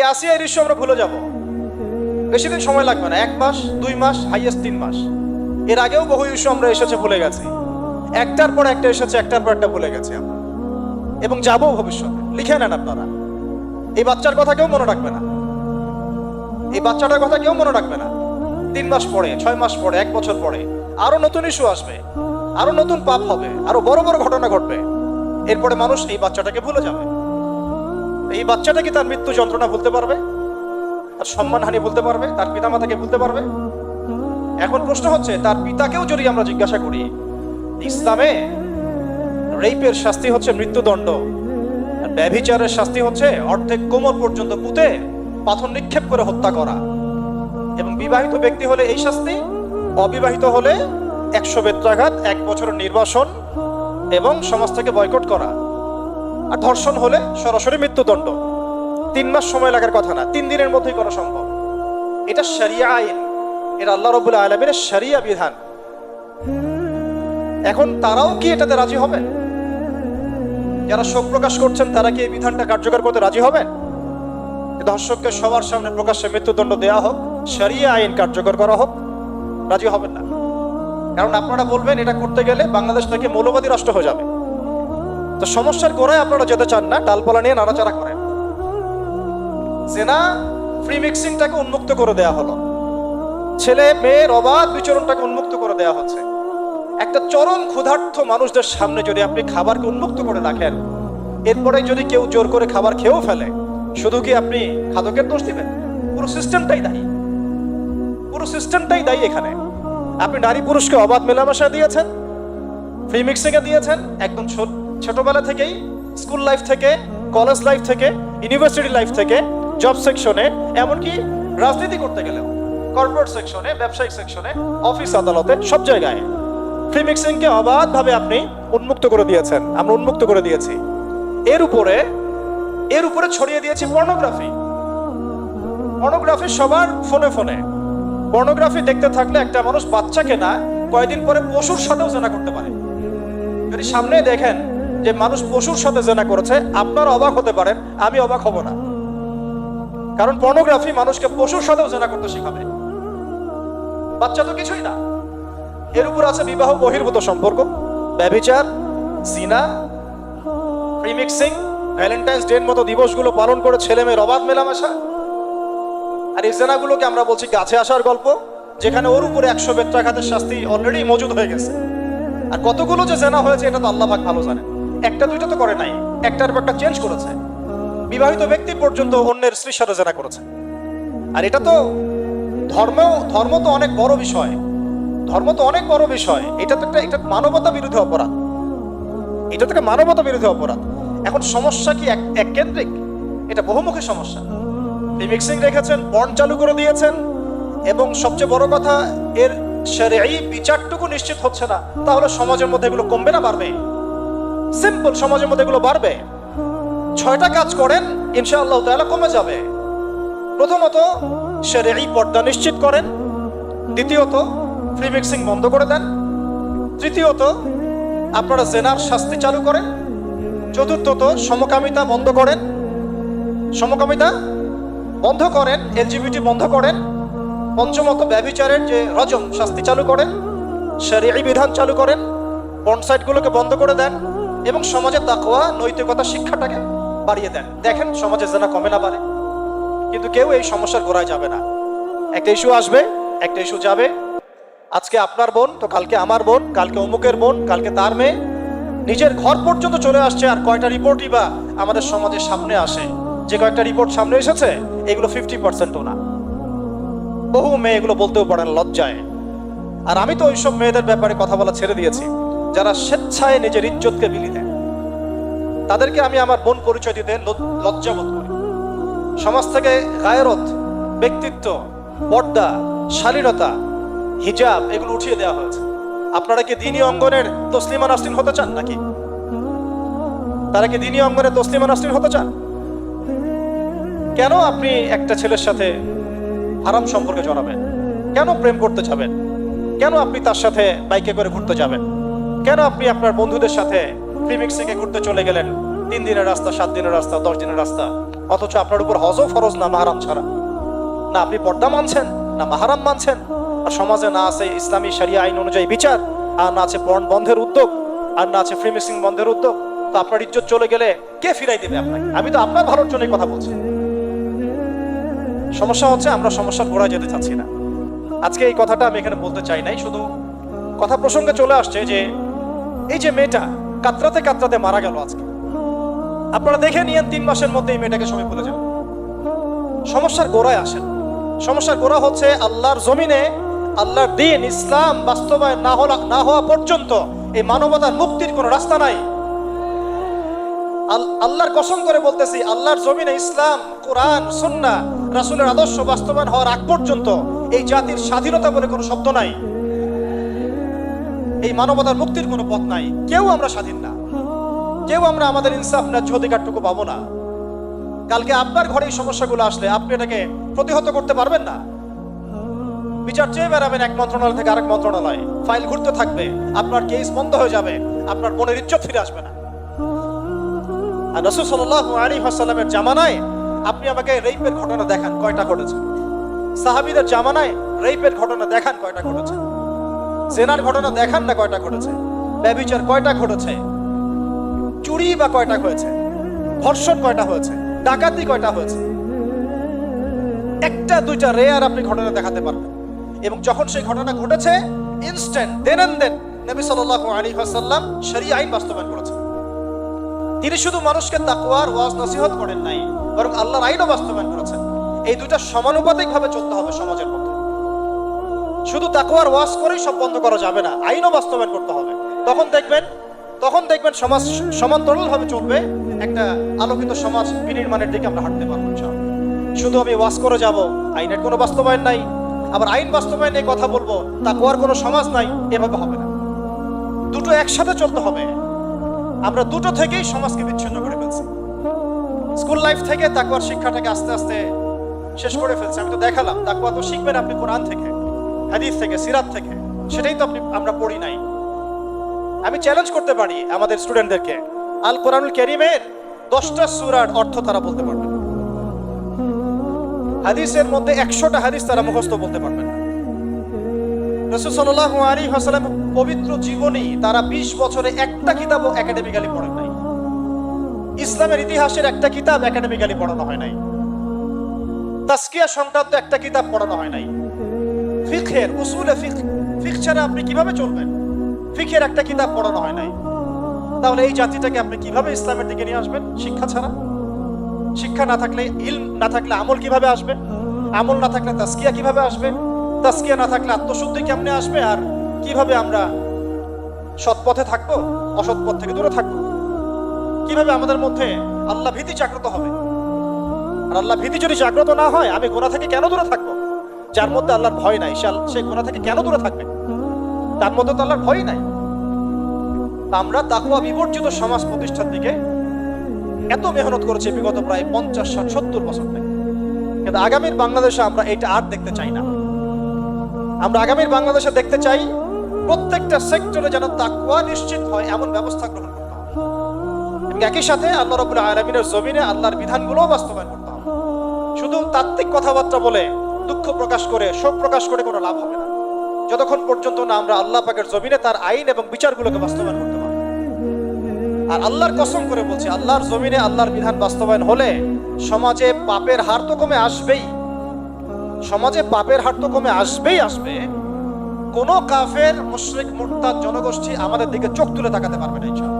এই আসিয়া এই ইস্যু আমরা ভুলে যাব। বেশি দিন সময় লাগবে না। এক মাস, দুই মাস, হাইয়েস্ট তিন মাস। এর আগেও বহু ইস্যু আমরা এসেছে ভুলে গেছি। একটার পর একটা এসেছে, একটার পর একটা ভুলে গেছি আমরা। এবং যাব ভবিষ্যতে। লিখে নেন আপনারা। এই বাচ্চার কথা কেউ মনে রাখবে না। এই বাচ্চাটার কথা কেউ মনে রাখবে না। তিন মাস পরে, ছয় মাস পরে, এক বছর পরে আরও নতুন ইস্যু আসবে। আরও নতুন পাপ হবে। আরও বড় বড় ঘটনা ঘটবে। এরপরে মানুষ এই বাচ্চাটাকে ভুলে যাবে। এই বাচ্চাটা কি তার মৃত্যু যন্ত্রণা ভুলতে পারবে? তার সম্মানহানি ভুলতে পারবে? তার পিতামাতাকে ভুলতে পারবে? এখন প্রশ্ন হচ্ছে, তার পিতাকেও যদি আমরা জিজ্ঞাসা করি, ইসলামে রেপের শাস্তি হচ্ছে মৃত্যুদণ্ড ব্যভিচারের শাস্তি হচ্ছে অর্ধেক কোমর পর্যন্ত পুঁতে পাথর নিক্ষেপ করে হত্যা করা। এবং বিবাহিত ব্যক্তি হলে এই শাস্তি, অবিবাহিত হলে একশো বেত্রাঘাত, এক বছরের নির্বাসন এবং সমাজ থেকে বয়কট করা। আর ধর্ষণ হলে সরাসরি মৃত্যুদণ্ড। তিন মাস সময় লাগার কথা না, তিন দিনের মধ্যেই করা সম্ভব। এটা শরিয়া আইন, এটা আল্লাহ রবুল্লা আলমের শরিয়া বিধান। এখন তারাও কি এটাতে রাজি হবে যারা শোক প্রকাশ করছেন, তারা কি এই বিধানটা কার্যকর করতে রাজি হবেন? ধর্ষককে সবার সামনে প্রকাশ্যে মৃত্যুদণ্ড দেওয়া হোক, শরিয়া আইন কার্যকর করা হোক, রাজি হবেন না। কারণ আপনারা বলবেন, এটা করতে গেলে বাংলাদেশ থেকে মৌলবাদী রাষ্ট্র হয়ে যাবে। তো সমস্যার গোড়ায় আপনারা যেতে চান না, ডালপালা নিয়ে নাড়াচাড়া করেন। জেনা ফ্রি মিক্সিংটাকে উন্মুক্ত করে দেয়া হলো। ছেলে, মেয়ের অবাধ বিচরণটাকে উন্মুক্ত করে দেয়া হচ্ছে। একটা চরম ক্ষুধার্থ মানুষদের সামনে যদি আপনি খাবারকে উন্মুক্ত করে রাখেন এরপরে যদি কেউ জোর করে খাবার খেয়েও ফেলে, শুধু কি আপনি খাদকের দোষ দিবেন? পুরো সিস্টেমটাই দায়ী। পুরো সিস্টেমটাই দায়ী এখানে। আপনি নারী পুরুষকে অবাধ মেলামেশা দিয়েছেন ফ্রি মিক্সিং এ দিয়েছেন, একদম ছোটবেলা থেকেই স্কুল লাইফ থেকে কলেজ লাইফ থেকে ইউনিভার্সিটি লাইফ থেকে জব সেকশনে এমনকি রাজনীতি করতে গেলেও কর্পোরেট সেকশনে ব্যবসায়িক সেকশনে অফিস আদালতে, সব জায়গায় ফ্রি মিক্সিংকে অবাধভাবে আপনি উন্মুক্ত করে দিয়েছেন। আমরা উন্মুক্ত করে দিয়েছি। এর উপরে এর উপরে ছড়িয়ে দিয়েছি পর্নোগ্রাফি পর্নোগ্রাফি সবার ফোনে ফোনে পর্নোগ্রাফি দেখতে থাকলে একটা মানুষ বাচ্চাকে না, কয়েকদিন পরে পশুর সাথেও জেনা করতে পারে। যদি সামনে দেখেন যে মানুষ পশুর সাথে জেনা করেছে, আপনারা অবাক হতে পারেন, আমি অবাক হব না। কারণ পর্নোগ্রাফি মানুষকে পশুর সাথেও জেনা করতে শেখাবে। বাচ্চা তো কিছুই না। এর উপর আছে বিবাহ বহির্ভূত সম্পর্ক ব্যভিচার জিনা প্রিমিক্সিং ভ্যালেন্টাইন্স ডের মতো দিবসগুলো পালন করে ছেলে মেয়ের অবাধ মেলামেশা। আর এই জেনাগুলোকে আমরা বলছি গাছে আসার গল্প, যেখানে ওর উপরে একশো বেত্রাঘাতের শাস্তি অলরেডি মজুদ হয়ে গেছে। আর কতগুলো যে জেনা হয়েছে, এটা তো আল্লাহ ভালো জানে একটা, দুইটা তো করে নাই। একটার একটা চেঞ্জ করেছে। বিবাহিত ব্যক্তি পর্যন্ত অন্যের স্ত্রীর সাথে জেনা করেছে। আর এটা তো ধর্ম ধর্ম তো অনেক বড় বিষয়। ধর্ম তো অনেক বড় বিষয়। এটা তো একটা, এটা মানবতা বিরোধী অপরাধ। এটা তো একটা মানবতা বিরোধী অপরাধ। এখন সমস্যা কি এক কেন্দ্রিক? এটা বহুমুখী সমস্যা। মিক্সিং রেখেছেন বন্ড চালু করে দিয়েছেন, এবং সবচেয়ে বড় কথা, এর এই বিচারটুকু নিশ্চিত হচ্ছে না। তাহলে সমাজের মধ্যে এগুলো কমবে না, বাড়বে? সিম্পল সমাজের মধ্যে এগুলো বাড়বে। ছয়টা কাজ করেন, ইনশাআল্লাহ তাআলা কমে যাবে। প্রথমত এই পর্দা নিশ্চিত করেন। দ্বিতীয়ত ফ্রি মিক্সিং বন্ধ করে দেন। তৃতীয়ত, আপনারা জেনার শাস্তি চালু করেন। চতুর্থত, সমকামিতা বন্ধ করেন। সমকামিতা বন্ধ করেন, এলজিবিটি বন্ধ করেন। পঞ্চমত, ব্যভিচারের যে রজম, শাস্তি চালু করেন। শরীয়ী বিধান চালু করেন। পনসাইটগুলোকে বন্ধ করে দেন। এবং সমাজে তাকওয়া, নৈতিকতা, শিক্ষাটাকে বাড়িয়ে দেন। দেখেন, সমাজে যেন কমে না পারে কিন্তু কেউ এই সমস্যার গোড়ায় যাবে না। একটা ইস্যু আসবে, একটা ইস্যু যাবে। আজকে আপনার বোন, তো কালকে আমার বোন, কালকে অমুকের বোন, কালকে তার মেয়ে। নিজের ঘর পর্যন্ত চলে আসছে আর কয়টা রিপোর্টই বা আমাদের সমাজের সামনে আসে। যে কয়েকটা রিপোর্ট সামনে এসেছে, এগুলো ফিফটি পার্সেন্টও না। বহু মেয়ে এগুলো বলতেও পারেন লজ্জায়। আর আমি তো ওইসব মেয়েদের ব্যাপারে কথা বলা ছেড়ে দিয়েছি। যারা স্বেচ্ছায় নিজের ইজ্জতকে বিলি দেয়, তাদেরকে আমি আমার বোন পরিচয় দিতে ল- লজ্জা বোধ করি। সমাজ থেকে গায়রত, ব্যক্তিত্ব, পর্দা, শালীনতা, হিজাব, এগুলো উঠিয়ে দেওয়া হয়েছে। আপনারা কি দিনী অঙ্গনের তসলিমা নাসরিন হতে চান নাকি? তারা কি দিনী অঙ্গনের তসলিমা নাসরিন হতে চান? কেন আপনি একটা ছেলের সাথে হারাম সম্পর্কে জড়াবেন? কেন প্রেম করতে যাবেন? কেন আপনি তার সাথে বাইকে করে ঘুরতে যাবেন? কেন আপনি আপনার বন্ধুদের সাথে প্রিমিক্সিংয়ে ঘুরতে চলে গেলেন? তিন দিনের রাস্তা, সাত দিনের রাস্তা, দশ দিনের রাস্তা। অথচ আপনার উপর হজও ফরজ না, মাহারাম ছাড়া। না আপনি পর্দা মানছেন, না মাহারাম মানছেন। আর সমাজে না আছে ইসলামী শরিয়া আইন অনুযায়ী বিচার, আর না আছে পর্ন বন্ধের উদ্যোগ, আর না আছে ফ্রি মিক্সিং বন্ধের উদ্যোগ। তো আপনার ইজ্জত চলে গেলে কে ফিরাই দেবে আপনাকে? আমি তো আপনার ভালোর জন্যই কথা বলছি। সমস্যা হচ্ছে আমরা সমস্যার গোড়ায় যেতে চাচ্ছি না। আজকে এই কথাটা আমি এখানে বলতে চাই নাই, শুধু কথা প্রসঙ্গে চলে আসছে যে এই যে মেয়েটা, কাতরাতে কাতরাতে মারা গেল আজকে। আপনারা দেখে নিয়েন তিন মাসের মধ্যে এই মেয়েটাকে সময় ভুলে যান সমস্যার গোড়ায় আসেন। সমস্যার গোড়া হচ্ছে আল্লাহর জমিনে, আল্লাহর দিন ইসলাম বাস্তবায়ন না হওয়া না হওয়া পর্যন্ত এই মানবতার মুক্তির কোনো রাস্তা নাই। আল- আল্লাহর কসম করে বলতেছি, আল্লাহর জমিনে ইসলাম, কোরআন, সুন্নাহ, রাসূলের আদর্শ বাস্তবায়ন হওয়ার আগ পর্যন্ত এই জাতির স্বাধীনতা বলে কোনো শব্দ নাই। এই মানবতার মুক্তির কোনো পথ নাই। কেউ আমরা স্বাধীন না। কেউ আমরা আমাদের ইনসাফ ন্যায্য অধিকারটুকু পাবো না। কালকে আপনার ঘরে এই সমস্যাগুলো আসলে আপনি এটাকে প্রতিহত করতে পারবেন না। বিচার চেয়ে বেড়াবেন এক মন্ত্রণালয় থেকে আরেক মন্ত্রণালয়। ফাইল ঘুরতে থাকবে, আপনার কেস বন্ধ হয়ে যাবে, আপনার বোনের ইজ্জত ফিরে আসবে না। আর রসুল সাল্লাহ আলী হাসাল্লামের জামানায় আপনি আমাকে রেইপের ঘটনা দেখান, কয়টা ঘটেছে। সাহাবিদের জামানায় রেইপের ঘটনা দেখান, কয়টা ঘটেছে। জেনার ঘটনা দেখান না কয়টা ঘটেছে, ব্যবিচার কয়টা ঘটেছে, চুরি বা কয়টা হয়েছে, ধর্ষণ কয়টা হয়েছে, ডাকাতি কয়টা হয়েছে। একটা, দুইটা রেয়ার আপনি ঘটনা দেখাতে পারবেন। এবং যখন সেই ঘটনা ঘটেছে ইনস্ট্যান্ট দেন দেন নবী সাল্লাল্লাহু আলাইহি ওয়াসাল্লাম শরীআ আইন বাস্তবায়ন করেছেন। তিনি শুধু মানুষকে তাকওয়ার, ওয়াজ, নসিহত করেন নাই, বরং আল্লাহর আইনও বাস্তবায়ন করেছেন। এই দুইটা সমানুপাতিক ভাবে চলতে হবে সমাজের মধ্যে শুধু তাকওয়ার ওয়াশ করেই সব বন্ধ করা যাবে না, আইনও বাস্তবায়ন করতে হবে। তখন দেখবেন তখন দেখবেন সমাজ সমান্তরাল ভাবে চলবে, একটা আলোকিত সমাজ বিনির্মাণের দিকে আমরা হাঁটতে পারব। শুধু আমি ওয়াশ করে যাব, আইনের কোনো বাস্তবায়ন নাই, আবার আইন বাস্তবায়ন নিয়ে কথা বলব, তাকওয়ার কোনো সমাজ নাই, এভাবে হবে না। দুটো একসাথে চলতে হবে। আমরা দুটো থেকেই সমাজকে বিচ্ছিন্ন করে ফেলছি। স্কুল লাইফ থেকে তাকওয়ার শিক্ষাটাকে আস্তে আস্তে শেষ করে ফেলছি। আমি তো দেখালাম, তাকওয়া তো শিখবেন আপনি কোরআন থেকে। হাদিস থেকে, সিরাত থেকে, সেটাই তো আপনি, আমরা পড়ি নাই। আমি চ্যালেঞ্জ করতে পারি আমাদের স্টুডেন্টদেরকে আল কোরআনুল ক্যারিমের দশটা সুরার অর্থ তারা বলতে পারবে না। হাদিসের মধ্যে একশোটা হাদিস তারা মুখস্থ বলতে পারবে না। রসুল সাল্লাহ আলী হাসালাম পবিত্র জীবনী তারা বিশ বছরে একটা কিতাবও একাডেমিক্যালি পড়েন নাই। ইসলামের ইতিহাসের একটা কিতাব একাডেমিক্যালি পড়ানো হয় নাই। তাস্কিয়া সংক্রান্ত একটা কিতাব পড়ানো হয় নাই। ফিখের উসুলে ফিখ ফিখ ছাড়া আপনি কীভাবে চলবেন? ফিখের একটা কিতাব পড়ানো হয় নাই। তাহলে এই জাতিটাকে আপনি কীভাবে ইসলামের দিকে নিয়ে আসবেন? শিক্ষা ছাড়া। শিক্ষা না থাকলে, ইলম না থাকলে আমল কীভাবে আসবে? আমল না থাকলে তাস্কিয়া কীভাবে আসবে? তাস্কিয়া না থাকলে আত্মশুদ্ধি কেমনে আসবে? আর কীভাবে আমরা সৎ পথে থাকব, অসৎ পথ থেকে দূরে থাকব? কীভাবে আমাদের মধ্যে আল্লাহ ভীতি জাগ্রত হবে? আর আল্লাহ ভীতি যদি জাগ্রত না হয়, আমি গোনা থেকে কেন দূরে থাকব? যার মধ্যে আল্লাহর ভয় নাই, সে গোনা থেকে কেন দূরে থাকবে? তার মধ্যে তো আল্লাহর ভয় নাই। আমরা তাকুয়া বিবর্জিত সমাজ প্রতিষ্ঠার দিকে এত মেহনত করেছি বিগত প্রায় পঞ্চাশ, ষাট, সত্তর বছর থেকে। কিন্তু আগামীর বাংলাদেশে আমরা এটা আর দেখতে চাই না। আমরা আগামীর বাংলাদেশে দেখতে চাই প্রত্যেকটা সেক্টরে যেন তাকুয়া নিশ্চিত হয়, এমন ব্যবস্থা গ্রহণ করতে হবে। একই সাথে আল্লাহ রবুল্লাহ আলমিনের জমিনে আল্লাহর বিধানগুলোও বাস্তবায়ন করতে হবে। শুধু তাত্ত্বিক কথাবার্তা বলে দুঃখ প্রকাশ করে, শোক প্রকাশ করে কোনো লাভ হবে না। যতক্ষণ পর্যন্ত না আমরা আল্লাহ পাকের জমিনে তার আইন এবং বিচারগুলোকে বাস্তবায়ন করতে পারব আর আল্লাহর কসম করে বলছি, আল্লাহর জমিনে আল্লাহর বিধান বাস্তবায়ন হলে সমাজে পাপের হার তো কমে আসবেই। সমাজে পাপের হার তো কমে আসবেই আসবে। কোন কাফের, মুশরিক, মুরতাদ, জনগোষ্ঠী আমাদের দিকে চোখ তুলে তাকাতে পারবে না, ইনশাআল্লাহ।